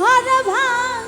ঘর ভাঙ